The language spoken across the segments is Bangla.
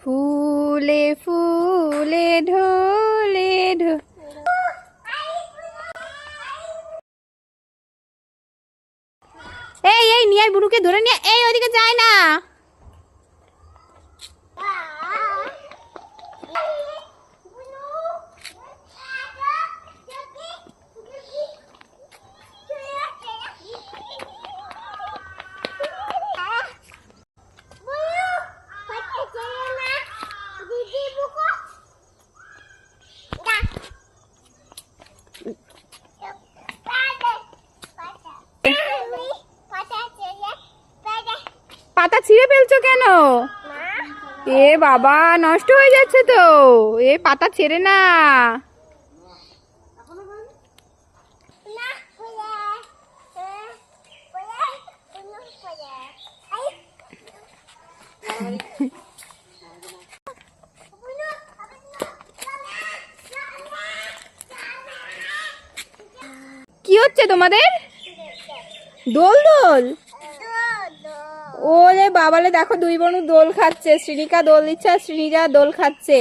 ফুলে ফুলে ঢোলে ঢো এই এই নিয়ে বুড়ুকে ধরে নিয়ে এই ওদিকে যায় না। পাতা ছিঁড়ে ফেলছো কেন? এ বাবা নষ্ট হয়ে যাচ্ছে তো। এ পাতা ছেড়ে না। কি হচ্ছে তোমাদের? দোল দোল? ওরে বাবালে দেখো দুই বোন দোল খাচ্ছে, শ্রীনিকা দোল দিচ্ছে আর শ্রীনিজা দোল খাচ্ছে।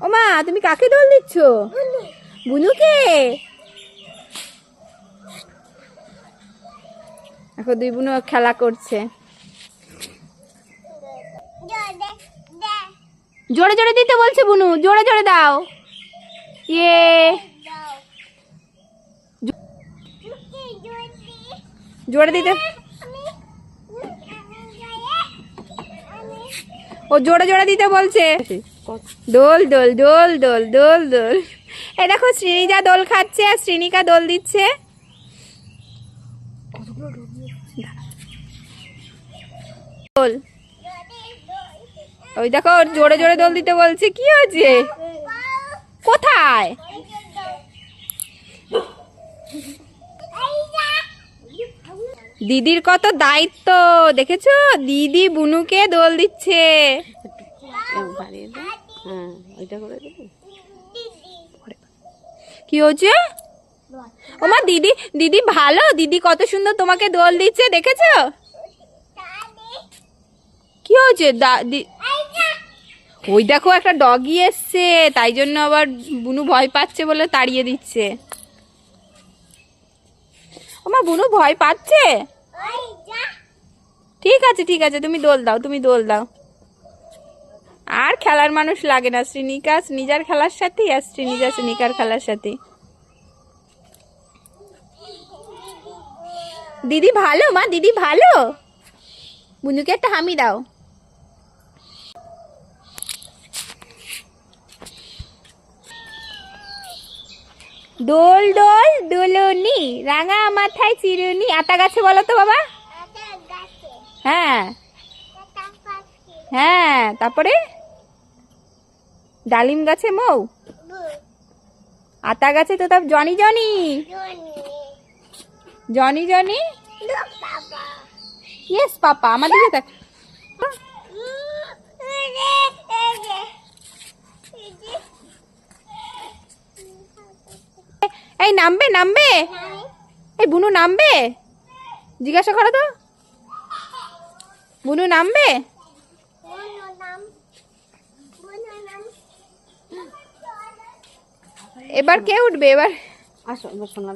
ও মা, তুমি কাকে দোল দিচ্ছ? বুনুকে? এখন দুই বোনও খেলা করছে। জোরে জোরে দিতে বলছে বুনু, জোরে জোরে দাও। ইয়ে। জোরে দিতে ও জোরে জোরে দিতে বলছে। দোল দোল দোল দোল দোল দোল। এ দেখো, শ্রীনিজা দোল খাচ্ছে, আর শ্রীনিকা দোল দিচ্ছে। দোল। ওই দেখো, ওর জোরে জোরে দোল দিতে বলছে। কি হয়েছে? কোথায়? দিদির কত দায়িত্ব, দেখেছ? দিদি বুনুকে দোল দিচ্ছে। কি হচ্ছে ওমা দিদি দিদি ভালো? দিদি কত সুন্দর তোমাকে দোল দিচ্ছে, দেখেছ? কি হয়েছে? ওই দেখো একটা ডগি এসছে, তাই জন্য আবার বুনু ভয় পাচ্ছে বলে তাড়িয়ে দিচ্ছে। ওমা, বুনু ভয় পাচ্ছে? ঠিক আছে ঠিক আছে, তুমি দোল দাও, তুমি দোল দাও। আর খেলার মানুষ লাগে না, শ্রীনিকা, শ্রীনিজার খেলার সাথে আর শ্রীনিজা, শ্রীনিকার খেলার সাথে। দিদি ভালো, মা, দিদি ভালো? বুনুকে একটা হামি দাও। দোল দোল দোলনি রাঙা মাথায় চিরুনি। আতা গাছে বলো তো বাবা। হ্যাঁ। হ্যাঁ তারপরে? ডালিম গাছে মৌ। আতা গাছে তো তার Johnny Johnny. Johnny Johnny? Yes papa আমাদের দেখ নামবে নামবে? এই বুনু নামবে? জিজ্ঞাসা করো তো। বুনু নামবে? এবার কে উঠবে? এবার আসো শোনা